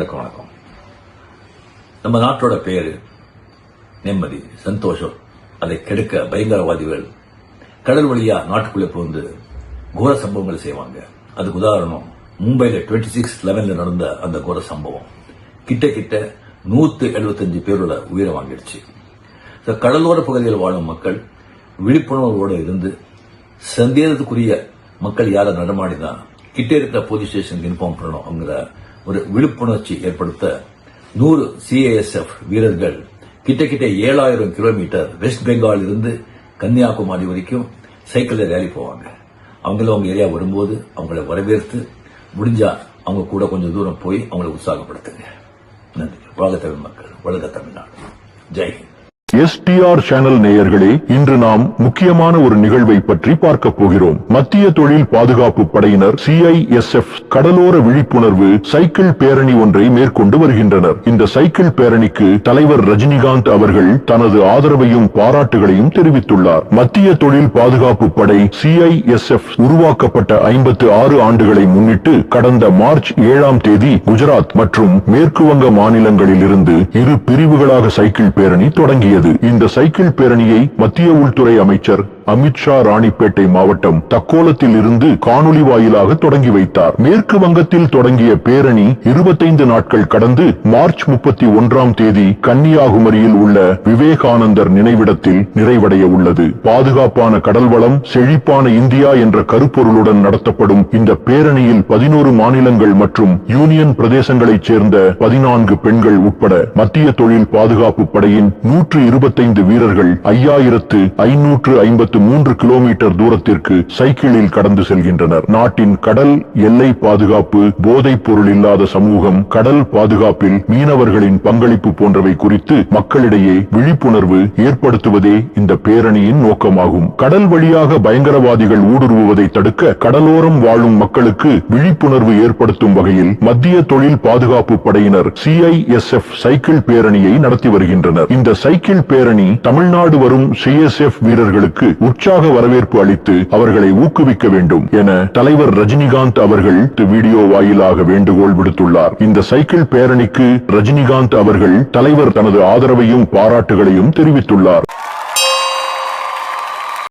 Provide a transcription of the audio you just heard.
வணக்கம் வணக்கம். நம்ம நாட்டோட பேரு நிம்மதி சந்தோஷம். அதை கெடுக்க பயங்கரவாதிகள் கடல் வழியா நாட்டுக்குள்ளே புகுந்து கோர சம்பவங்கள் செய்வாங்க. அதுக்கு உதாரணம் மும்பையில் டுவெண்ட்டி சிக்ஸ் லெவன்ல நடந்த அந்த கோர சம்பவம். கிட்ட கிட்ட நூத்து எழுபத்தஞ்சு பேரோட உயிரை வாங்கிடுச்சு. கடலோர பகுதியில் வாழும் மக்கள் விழிப்புணர்வோடு இருந்து சந்தேகத்துக்குரிய மக்கள் யாரை நடமாடினா கிட்டே இருக்கிற போலீஸ் ஸ்டேஷனுக்கு இன்ஃபார்ம் பண்ணணும் அவங்கள ஒரு விழிப்புணர்ச்சி ஏற்படுத்த நூறு சிஏஎஸ்எஃப் வீரர்கள் கிட்ட கிட்ட ஏழாயிரம் கிலோமீட்டர் வெஸ்ட் பெங்கால் இருந்து கன்னியாகுமரி வரைக்கும் சைக்கிளில் ரேலி போவாங்க. அவங்கள அவங்க ஏரியா வரும்போது அவங்கள வரவேற்று முடிஞ்சா அவங்க கூட கொஞ்சம் தூரம் போய் அவங்களை உற்சாகப்படுத்துங்க. நன்றி. வாழ்க தமிழ் மக்கள். வளர்க தமிழ்நாடு. ஜெய்ஹிந்த் எஸ்டிஆர் சேனல் நேயர்களே இன்று நாம் முக்கியமான ஒரு நிகழ்வை பற்றி பார்க்க போகிறோம். மத்திய தொழில் பாதுகாப்பு படையினர் சிஐஎஸ்எஃப் கடலோர விழிப்புணர்வு சைக்கிள் பேரணி ஒன்றை மேற்கொண்டு வருகின்றனர். இந்த சைக்கிள் பேரணிக்கு தலைவர் ரஜினிகாந்த் அவர்கள் தனது ஆதரவையும் பாராட்டுகளையும் தெரிவித்துள்ளார். மத்திய தொழில் பாதுகாப்பு படை சிஐஎஸ்எஃப் உருவாக்கப்பட்ட ஐம்பத்து ஆறு ஆண்டுகளை முன்னிட்டு கடந்த மார்ச் ஏழாம் தேதி குஜராத் மற்றும் மேற்கு வங்க மாநிலங்களில் இருந்து இரு பிரிவுகளாக சைக்கிள் பேரணி தொடங்கியது. இந்த சைக்கிள் பேரணியை மத்திய உள்துறை அமைச்சர் அமித்ஷா ராணிப்பேட்டை மாவட்டம் தக்கோலத்தில் இருந்து காணொலி வாயிலாக தொடங்கி வைத்தார். மேற்கு வங்கத்தில் தொடங்கிய பேரணி இருபத்தைந்து நாட்கள் கடந்து மார்ச் முப்பத்தி ஒன்றாம் தேதி கன்னியாகுமரியில் உள்ள விவேகானந்தர் நினைவிடத்தில் நிறைவடைய உள்ளது. பாதுகாப்பான கடல்வளம் செழிப்பான இந்தியா என்ற கருப்பொருளுடன் நடத்தப்படும் இந்த பேரணியில் பதினோரு மாநிலங்கள் மற்றும் யூனியன் பிரதேசங்களைச் சேர்ந்த பதினான்கு பெண்கள் உட்பட மத்திய தொழில் பாதுகாப்பு படையின் நூற்று இருபத்தைந்து வீரர்கள் ஐயாயிரத்து ஐநூற்று ஐம்பத்தி மூன்று கிலோமீட்டர் தூரத்திற்கு சைக்கிளில் கடந்து செல்கின்றனர். நாட்டின் கடல் எல்லை பாதுகாப்பு போதைப் பொருள் இல்லாத சமூகம் கடல் பாதுகாப்பில் மீனவர்களின் பங்களிப்பு போன்றவை குறித்து மக்களிடையே விழிப்புணர்வு ஏற்படுத்துவதே இந்த பேரணியின் நோக்கமாகும். கடல் வழியாக பயங்கரவாதிகள் ஊடுருவுவதை தடுக்க கடலோரம் வாழும் மக்களுக்கு விழிப்புணர்வு ஏற்படுத்தும் வகையில் மத்திய தொழில் பாதுகாப்பு படையினர் சிஐஎஸ்எஃப் சைக்கிள் பேரணியை நடத்தி வருகின்றனர். இந்த சைக்கிள் பேரணி தமிழ்நாடு வரும் சிஎஸ்எஃப் வீரர்களுக்கு உற்சாக வரவேற்பு அளித்து அவர்களை ஊக்குவிக்க வேண்டும் என தலைவர் ரஜினிகாந்த் அவர்கள் வீடியோ வாயிலாக வேண்டுகோள் விடுத்துள்ளார். இந்த சைக்கிள் பேரணிக்கு ரஜினிகாந்த் அவர்கள் தலைவர் தனது ஆதரவையும் பாராட்டுகளையும் தெரிவித்துள்ளார்.